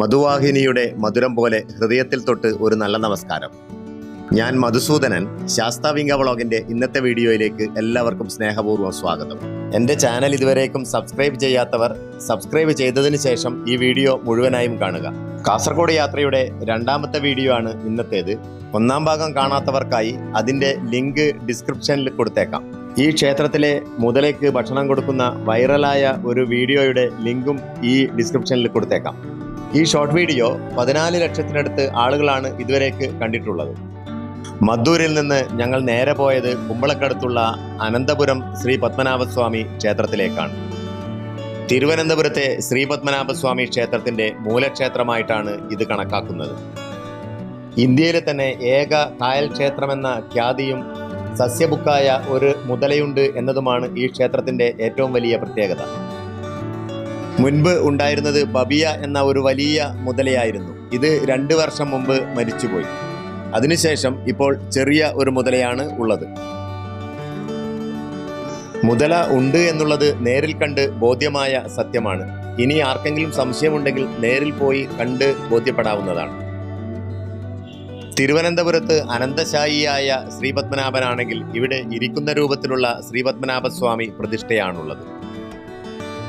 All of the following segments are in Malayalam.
മധുവാഹിനിയുടെ മധുരം പോലെ ഹൃദയത്തിൽ തൊട്ട് ഒരു നല്ല നമസ്കാരം. ഞാൻ മധുസൂദനൻ ശാസ്താവിംഗ വ്ളോഗിന്റെ ഇന്നത്തെ വീഡിയോയിലേക്ക് എല്ലാവർക്കും സ്നേഹപൂർവം സ്വാഗതം. എന്റെ ചാനൽ ഇതുവരേക്കും സബ്സ്ക്രൈബ് ചെയ്യാത്തവർ സബ്സ്ക്രൈബ് ചെയ്തതിന് ശേഷം ഈ വീഡിയോ മുഴുവനായും കാണുക. കാസർഗോഡ് യാത്രയുടെ രണ്ടാമത്തെ വീഡിയോ ആണ് ഇന്നത്തേത്. ഒന്നാം ഭാഗം കാണാത്തവർക്കായി അതിന്റെ ലിങ്ക് ഡിസ്ക്രിപ്ഷനിൽ കൊടുത്തേക്കാം. ഈ ക്ഷേത്രത്തിലെ മുതലേക്ക് ഭക്ഷണം കൊടുക്കുന്ന വൈറലായ ഒരു വീഡിയോയുടെ ലിങ്കും ഈ ഡിസ്ക്രിപ്ഷനിൽ കൊടുത്തേക്കാം. ഈ ഷോർട്ട് വീഡിയോ പതിനാല് ലക്ഷത്തിനടുത്ത് ആളുകളാണ് ഇതുവരേക്ക് കണ്ടിട്ടുള്ളത്. മദ്ദൂരിൽ നിന്ന് ഞങ്ങൾ നേരെ പോയത് കുമ്പളക്കടുത്തുള്ള അനന്തപുരം ശ്രീ പത്മനാഭസ്വാമി ക്ഷേത്രത്തിലേക്കാണ്. തിരുവനന്തപുരത്തെ ശ്രീ പത്മനാഭസ്വാമി ക്ഷേത്രത്തിന്റെ മൂലക്ഷേത്രമായിട്ടാണ് ഇത് കണക്കാക്കുന്നത്. ഇന്ത്യയിലെ തന്നെ ഏക കായൽ ക്ഷേത്രമെന്ന ഖ്യാതിയും സസ്യബുക്കായ ഒരു മുതലയുണ്ട് എന്നതുമാണ് ഈ ക്ഷേത്രത്തിന്റെ ഏറ്റവും വലിയ പ്രത്യേകത. മുൻപ് ഉണ്ടായിരുന്നത് ബബിയ എന്ന ഒരു വലിയ മുതലയായിരുന്നു. ഇത് രണ്ട് വർഷം മുമ്പ് മരിച്ചുപോയി. അതിനുശേഷം ഇപ്പോൾ ചെറിയ ഒരു മുതലയാണ് ഉള്ളത്. മുതല ഉണ്ട് എന്നുള്ളത് നേരിൽ കണ്ട് ബോധ്യമായ സത്യമാണ്. ഇനി ആർക്കെങ്കിലും സംശയമുണ്ടെങ്കിൽ നേരിൽ പോയി കണ്ട് ബോധ്യപ്പെടാവുന്നതാണ്. തിരുവനന്തപുരത്ത് അനന്തശായിയായ ശ്രീപത്മനാഭനാണെങ്കിൽ ഇവിടെ ഇരിക്കുന്ന രൂപത്തിലുള്ള ശ്രീപത്മനാഭസ്വാമി പ്രതിഷ്ഠയാണുള്ളത്.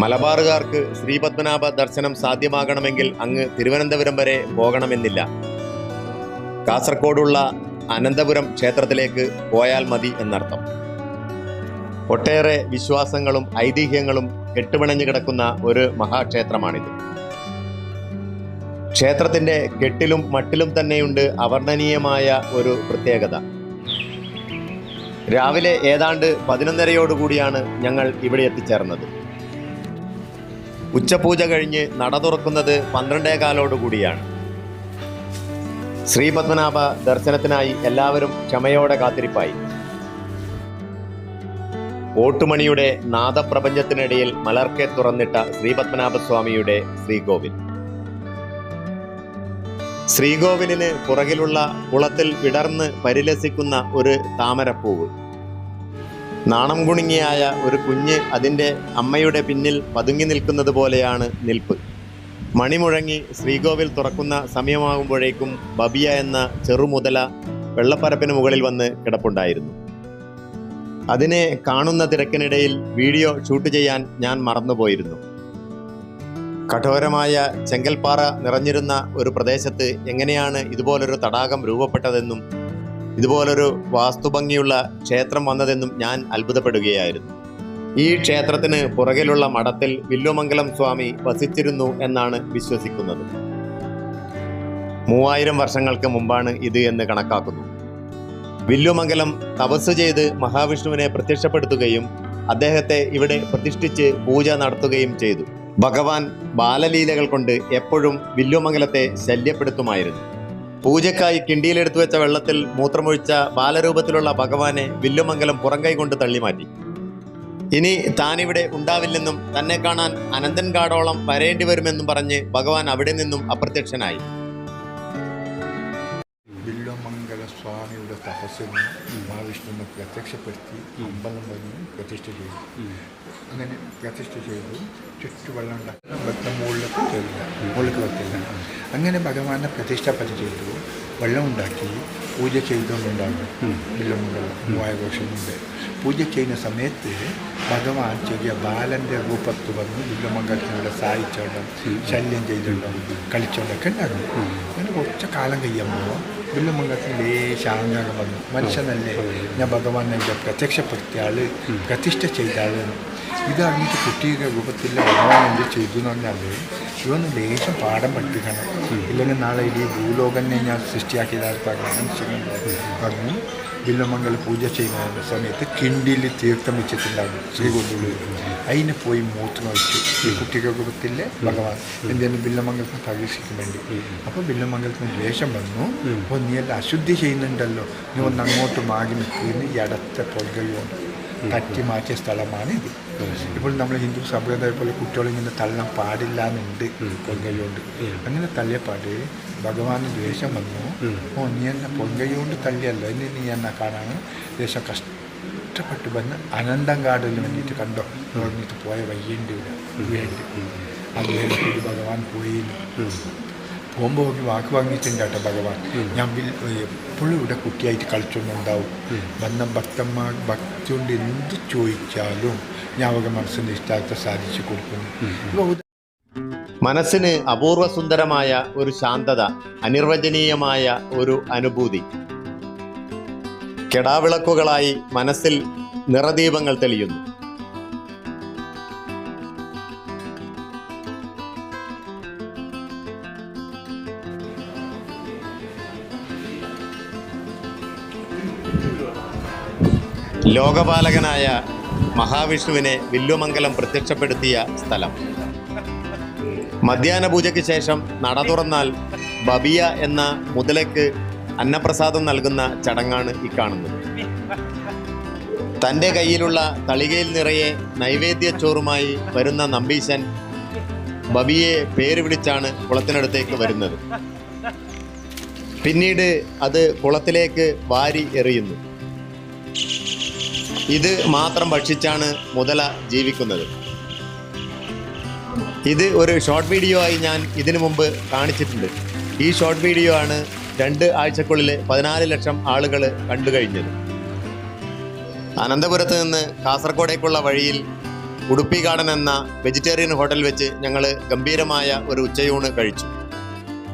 മലബാറുകാർക്ക് ശ്രീപത്മനാഭ ദർശനം സാധ്യമാകണമെങ്കിൽ അങ്ങ് തിരുവനന്തപുരം വരെ പോകണമെന്നില്ല. കാസർഗോഡുള്ള അനന്തപുരം ക്ഷേത്രത്തിലേക്ക് പോയാൽ മതി എന്നർത്ഥം. ഒട്ടേറെ വിശ്വാസങ്ങളും ഐതിഹ്യങ്ങളും കെട്ടുപിണഞ്ഞു കിടക്കുന്ന ഒരു മഹാക്ഷേത്രമാണിത്. ക്ഷേത്രത്തിന്റെ കെട്ടിലും മട്ടിലും തന്നെയുണ്ട് അവർണനീയമായ ഒരു പ്രത്യേകത. രാവിലെ ഏതാണ്ട് പതിനൊന്നരയോടുകൂടിയാണ് ഞങ്ങൾ ഇവിടെ എത്തിച്ചേർന്നത്. ഉച്ചപൂജ കഴിഞ്ഞ് നട തുറക്കുന്നത് പന്ത്രണ്ടേകാലോടുകൂടിയാണ്. ശ്രീപത്മനാഭ ദർശനത്തിനായി എല്ലാവരും ക്ഷമയോടെ കാത്തിരിപ്പായി. ഓട്ടുമണിയുടെ നാദപ്രപഞ്ചത്തിനിടയിൽ മലർക്കെ തുറന്നിട്ട ശ്രീപത്മനാഭസ്വാമിയുടെ ശ്രീകോവിൽ ശ്രീകോവിലിന് പുറകിലുള്ള കുളത്തിൽ വിടർന്ന് പരിലസിക്കുന്ന ഒരു താമരപ്പൂവ്. നാണം കുണുങ്ങിയായ ഒരു കുഞ്ഞ് അതിന്റെ അമ്മയുടെ പിന്നിൽ പതുങ്ങി നിൽക്കുന്നത് പോലെയാണ് നിൽപ്പ്. മണിമുഴങ്ങി ശ്രീകോവിൽ തുറക്കുന്ന സമയമാകുമ്പോഴേക്കും ബബിയ എന്ന ചെറുമുതല വെള്ളപ്പരപ്പിന് മുകളിൽ വന്ന് കിടപ്പുണ്ടായിരുന്നു. അതിനെ കാണുന്ന തിരക്കിനിടയിൽ വീഡിയോ ഷൂട്ട് ചെയ്യാൻ ഞാൻ മറന്നുപോയിരുന്നു. കഠോരമായ ചെങ്കൽപ്പാറ നിറഞ്ഞിരുന്ന ഒരു പ്രദേശത്ത് എങ്ങനെയാണ് ഇതുപോലൊരു തടാകം രൂപപ്പെട്ടതെന്നും ഇതുപോലൊരു വാസ്തുഭംഗിയുള്ള ക്ഷേത്രം വന്നതെന്നും ഞാൻ അത്ഭുതപ്പെടുകയായിരുന്നു. ഈ ക്ഷേത്രത്തിന് പുറകിലുള്ള മഠത്തിൽ വില്ലുമംഗലം സ്വാമി വസിച്ചിരുന്നു എന്നാണ് വിശ്വസിക്കുന്നത്. മൂവായിരം വർഷങ്ങൾക്ക് മുമ്പാണ് ഇത് എന്ന് കണക്കാക്കുന്നു. വില്ലുമംഗലം തപസ് ചെയ്ത് മഹാവിഷ്ണുവിനെ പ്രത്യക്ഷപ്പെടുത്തുകയും അദ്ദേഹത്തെ ഇവിടെ പ്രതിഷ്ഠിച്ച് പൂജ നടത്തുകയും ചെയ്തു. ഭഗവാൻ ബാലലീലകൾ കൊണ്ട് എപ്പോഴും വില്ലുമംഗലത്തെ ശല്യപ്പെടുത്തുമായിരുന്നു. പൂജക്കായി കിണ്ടിയിലെടുത്തു വെച്ച വെള്ളത്തിൽ മൂത്രമൊഴിച്ച ബാലരൂപത്തിലുള്ള ഭഗവാനെ വില്ലുമംഗലം പുറംകൈ കൊണ്ട് തള്ളിമാറ്റി. ഇനി താനിവിടെ ഉണ്ടാവില്ലെന്നും തന്നെ കാണാൻ അനന്തൻ കാടോളം വരേണ്ടി വരുമെന്നും പറഞ്ഞ് ഭഗവാൻ അവിടെ നിന്നും അപ്രത്യക്ഷനായി. വില്ലുമംഗല സ്വാമിയുടെ തപസ്സിന് മഹാവിഷ്ണുവിനെ പ്രത്യക്ഷപ്പെടുത്തി അമ്പലം വന്ന് പ്രതിഷ്ഠ ചെയ്തു. അങ്ങനെ പ്രതിഷ്ഠ ചെയ്തു. ചുറ്റുവെള്ളം വെള്ളം മുകളിലേക്ക് കയറില്ല മുകളിലേക്ക് വെക്കില്ല അങ്ങനെ ഭഗവാനെ പ്രതിഷ്ഠാപതി ചെയ്തു വെള്ളം ഉണ്ടാക്കി പൂജ ചെയ്തുകൊണ്ടുണ്ടാകും. വില്വമംഗലം മൂവായഘോഷമുണ്ട്. പൂജ ചെയ്യുന്ന സമയത്ത് ഭഗവാൻ ചെറിയ ബാലന്റെ രൂപത്ത് വന്ന് വില്വമംഗലത്തിനുള്ള സഹായിച്ചോണ്ടും ശല്യം ചെയ്തുകൊണ്ടും കളിച്ചോണ്ടൊക്കെ ഉണ്ടാകും. അങ്ങനെ കുറച്ച് കാലം കഴിയുമ്പോൾ വില്ലുമംഗലത്തിൽ ലേശാങ്കം വന്നു. മനുഷ്യനല്ലേ? ഞാൻ ഭഗവാനെ പ്രത്യക്ഷപ്പെടുത്തിയ ആൾ പ്രതിഷ്ഠ ചെയ്ത ആൾ. ഇത് അറിഞ്ഞിട്ട് കുട്ടിയുടെ രൂപത്തിൽ ഭഗവാൻ എന്ത് ചെയ്തു എന്ന് പറഞ്ഞാൽ ഇവന്ന് ലേശം പാഠം പഠിപ്പിക്കണം. ഇല്ലെങ്കിൽ നാളെ ഈ ഭൂലോകനെ ഞാൻ സൃഷ്ടിയാക്കിയതായി പറഞ്ഞു വില്ലമംഗൽ പൂജ ചെയ്യുന്ന സമയത്ത് കിണ്ടിയിൽ തീർത്ഥം വെച്ചിട്ടുണ്ടാകും ശ്രീകൊണ്ടുള്ളിൽ അതിനെ പോയി മൂത്രം വെച്ചു ഈ കുട്ടികൾ കുടുംബത്തിലെ ഭഗവാൻ എന്തെങ്കിലും വില്ലമംഗലത്തിന് പരീക്ഷിക്കാൻ വേണ്ടി അപ്പോൾ വില്ലമംഗലത്തിന് ദ്വേഷം വന്നു. അപ്പോൾ നീ എല്ലാം അശുദ്ധി ചെയ്യുന്നുണ്ടല്ലോ. നീ ഒന്ന് അങ്ങോട്ട് മാറി നിൽക്കുന്ന ഈ അടുത്ത പൊൽകയുണ്ട് തട്ടി മാറ്റിയ സ്ഥലമാണ് ഇത്. ഇപ്പോൾ നമ്മൾ ഹിന്ദു സമ്പ്രദായം പോലെ കുട്ടികളെ ഇങ്ങനെ തള്ളാൻ പാടില്ല എന്നുണ്ട് പൊങ്കയോണ്ട് അങ്ങനെ തള്ളിയപ്പാട് ഭഗവാന് ദ്വേഷം വന്നു. ഓ നീ എന്നെ പൊങ്കയോണ്ട് തള്ളിയല്ല. ഇനി നീ എന്നെ കാണാൻ ദേശം കഷ്ടപ്പെട്ട് വന്ന് അനന്തങ്കാടിന് വേണ്ടിയിട്ട് കണ്ടോ? പറഞ്ഞിട്ട് പോയ വയ്യേണ്ടി വേണ്ടി അദ്ദേഹത്തിന് ഭഗവാൻ പോയി. പോകുമ്പോൾ ഒരു വാക്ക് വാങ്ങിയിട്ടുണ്ട് കേട്ടോ ഭഗവാൻ. ഞാൻ എപ്പോഴും ഇവിടെ കുട്ടിയായിട്ട് കളിച്ചൊന്നുണ്ടാവും വന്ന ഭക്തന്മാർ ഭക്തി കൊണ്ട് എന്ത് ചോദിച്ചാലും ഞാൻ അവരുടെ മനസ്സിന് ഇഷ്ടാർത്ഥ സാധിച്ചു കൊടുക്കുന്നു. മനസ്സിന് അപൂർവ സുന്ദരമായ ഒരു ശാന്തത അനിർവചനീയമായ ഒരു അനുഭൂതി. കെടാവിളക്കുകളായി മനസ്സിൽ നിറദീപങ്ങൾ തെളിയുന്നു. ലോകപാലകനായ മഹാവിഷ്ണുവിനെ വില്ലുമംഗലം പ്രത്യക്ഷപ്പെടുത്തിയ സ്ഥലം. മധ്യാഹ്ന പൂജയ്ക്ക് ശേഷം നട തുറന്നാൽ ബബിയ എന്ന മുതലയ്ക്ക് അന്നപ്രസാദം നൽകുന്ന ചടങ്ങാണ് ഈ കാണുന്നത്. തന്റെ കയ്യിലുള്ള തളികയിൽ നിറയെ നൈവേദ്യച്ചോറുമായി വരുന്ന നമ്പീശൻ ബബിയെ പേര് വിളിച്ചാണ് കുളത്തിനടുത്തേക്ക് വരുന്നത്. പിന്നീട് അത് കുളത്തിലേക്ക് വാരി എറിയുന്നു. ഇത് മാത്രം ഭക്ഷിച്ചാണ് മുതല ജീവിക്കുന്നത്. ഇത് ഒരു ഷോർട്ട് വീഡിയോ ആയി ഞാൻ ഇതിനു മുമ്പ് കാണിച്ചിട്ടുണ്ട്. ഈ ഷോർട്ട് വീഡിയോ ആണ് രണ്ട് ആഴ്ചക്കുള്ളിൽ പതിനാല് ലക്ഷം ആളുകൾ കണ്ടു കഴിഞ്ഞത്. അനന്തപുരത്ത് നിന്ന് കാസർഗോഡേക്കുള്ള വഴിയിൽ ഉടുപ്പി ഗാർഡൻ എന്ന വെജിറ്റേറിയൻ ഹോട്ടൽ വെച്ച് ഞങ്ങൾ ഗംഭീരമായ ഒരു ഉച്ചയൂണ് കഴിച്ചു.